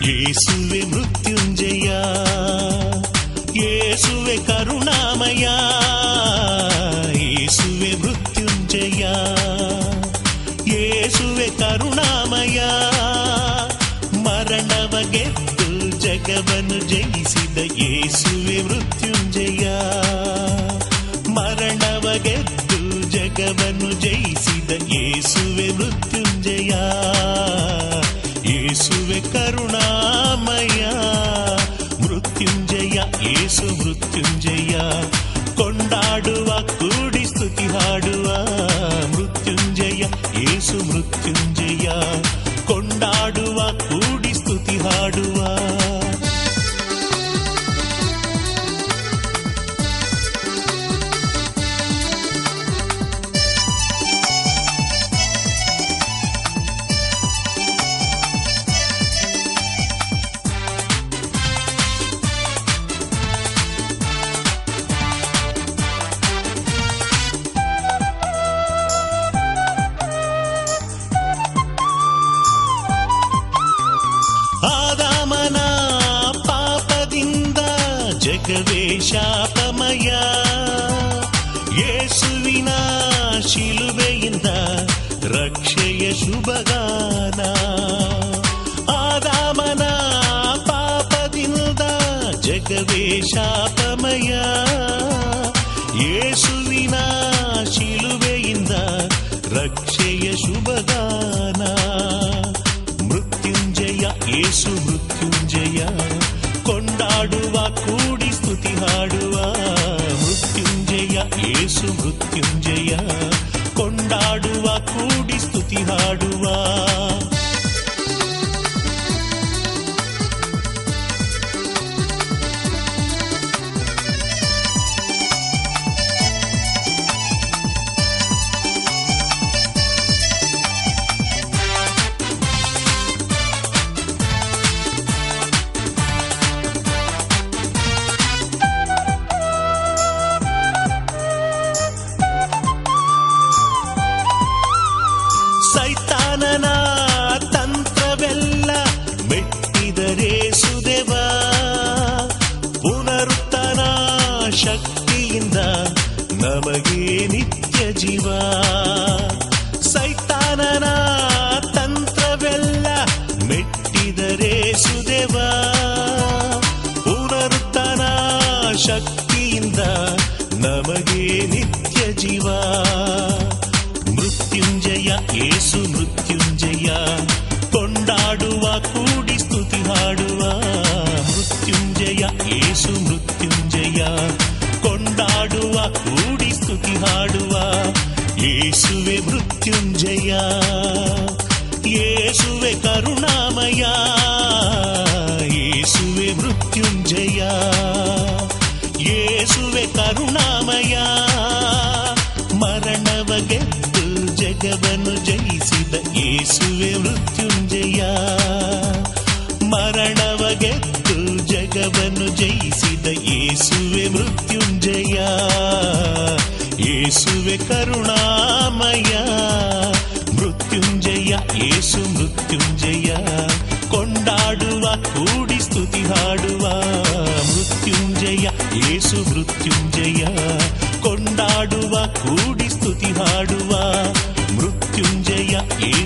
యేసువే మృత్యుంజయ యేసువే కరుణామయ యేసువే మృత్యుంజయ యేసువే కరుణామయ మరణవ ಗೆದ್ದು ಜಗವನ್ನು ಜಯಿಸಿದ ಯೇಸುವೆ ಮೃತ್ಯುಂಜಯ ಮರಣವ ಗೆದ್ದು ಜಗವನ್ನು ಜಯಿಸಿದ ಯೇಸುವೆ ಮೃತ್ಯು ಮೃತ್ಯುಂಜಯ ಕೊಂಡಾಡುವ ಕೂಡಿ ಸ್ತುತಿ ಹಾಡುವ ಮೃತ್ಯುಂಜಯ ಏಸು ಮೃತ್ಯುಂಜಯ ಕೊಂಡಾಡುವ ಕೂಡಿ ಜಗವೇ ಶಾಪಮಯ ಯೇಸುವಿನ ಶಿಲುಬೆಯಿಂದ ರಕ್ಷೆಯ ಶುಭಗಾನ ಆದಾಮನ ಪಾಪದಿಂದ ಜಗವೇ ಶಾಪಮಯ ಯೇಸುವಿನ ಶಿಲುಬೆಯಿಂದ ರಕ್ಷೆಯ ಶುಭಗಾನ ಮೃತ್ಯುಂಜಯ ಯೇಸು యేసు మృత్యుంజయ కొండా ಸೈತಾನನ ತಂತ್ರವೆಲ್ಲ ಮೆಟ್ಟಿದರೆ ಪುನರುತ್ತನ ಶಕ್ತಿಯಿಂದ ನಮಗೆ ನಿತ್ಯ ಜೀವ. ಸೈತಾನನ ತಂತ್ರವೆಲ್ಲ ಮೆಟ್ಟಿದರೆ ಪುನರುತ್ತನ ಶಕ್ತಿಯಿಂದ ನಮಗೆ ನಿತ್ಯ ಜೀವ. ಮೃತ್ಯುಂಜಯ ಏಸು ಮೃತ್ಯುಂಜಯ ಕೊಂಡಾಡುವ ಕೂಡಿ ಸ್ತುತಿ ಹಾಡುವ ಮೃತ್ಯುಂಜಯ ಏಸು ಮೃತ್ಯುಂಜಯ ಕೊಂಡಾಡುವ ಕೂಡಿ ಸ್ತುತಿ ಹಾಡುವ ಏಸುವೆ ಮೃತ್ಯುಂಜಯ ಏಸುವೆ ಕರುಣಾಮಯ ಏಸುವೆ ಮೃತ್ಯುಂಜಯ ಜಗವನ್ನು ಜಯಿಸಿದ ಯೇಸುವೆ ಮೃತ್ಯುಂಜಯ. ಮರಣವ ಗೆದ್ದು ಜಗವನ್ನು ಜಯಿಸಿದ ಯೇಸುವೆ ಮೃತ್ಯುಂಜಯ. ಯೇಸುವೆ ಕರುಣಾಮಯ, ಮೃತ್ಯುಂಜಯ, ಯೇಸು ಮೃತ್ಯುಂಜಯ. ಕೊಂಡಾಡುವ, ಕೂಡಿ ಸ್ತುತಿ ಹಾಡುವ, ಮೃತ್ಯುಂಜಯ, ಯೇಸು ಮೃತ್ಯುಂಜಯ. ಕೊಂಡಾಡುವ, ಕೂಡಿ ಸ್ತುತಿ ಹಾಡುವ